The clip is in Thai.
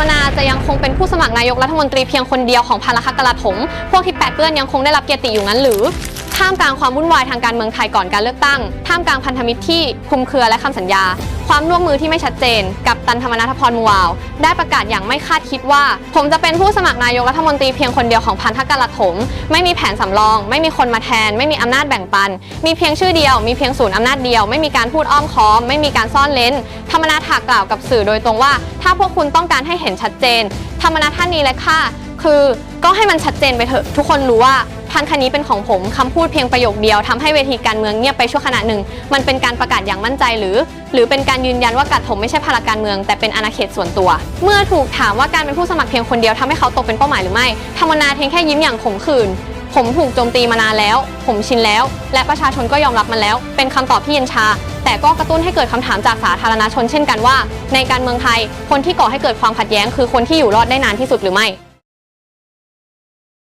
มนาจะยังคงเป็นผู้สมัครนายกรัฐมนตรีเพียงคนเดียวของพาราคกลาถม พวกที่แปดเปื้อนยังคงได้รับเกียรติอยู่งั้นหรือท่ามกลางความวุ่นวายทางการเมืองไทยก่อนการเลือกตั้ง ท่ามกลางพันธมิตรที่คุมเครือและคำสัญญา ความร่วมมือที่ไม่ชัดเจน กับตันธรรมนัฐพรมูวาว ได้ประกาศอย่างไม่คาดคิดว่า ผมจะเป็นผู้สมัครนายกรัฐมนตรีเพียงคนเดียวของพันธกลาถม ไม่มีแผนสำรอง ไม่มีคนมาแทน ไม่มีอำนาจแบ่งปัน มีเพียงชื่อเดียว มีเพียงศูนย์อำนาจเดียว ไม่มีการพูดอ้อมค้อม ไม่มีการซ่อนเลนธรรมนัฐกล่าวกับสื่อโดยตรงว่า ถ้าพวกคุณต้องการให้เห็นชัดเจน ธรรมนัฐท่านนี้เลยค่ะคือก็ให้มันชัดเจนไปเถอะทุกคนรู้ว่า พันคันนี้เป็นของผมคำพูดเพียงประโยคเดียวทำให้เวทีการเมืองเงียบไปชั่วขณะหนึ่ง มันเป็นการประกาศอย่างมั่นใจหรือ หรือเป็นการยืนยันว่ากัดผมไม่ใช่พลการเมือง แต่เป็นอาณาเขตส่วนตัว เมื่อถูกถามว่าการเป็นผู้สมัครเพียงคนเดียวทำให้เขาตกเป็นเป้าหมายหรือไม่ธรรมนาเพียงแค่ยิ้มอย่างขมขื่นผมถูกโจมตีมานานแล้ว ผมชินแล้ว และประชาชนก็ยอมรับมันแล้ว เป็นคำตอบที่เย็นชา แต่ก็กระตุ้นให้เกิดคำถามจากสาธารณชนเช่นกันว่า ในการเมืองไทย คนที่ก่อให้เกิดความขัดแย้ง คือคนที่อยู่รอดได้นานที่สุดหรือไม่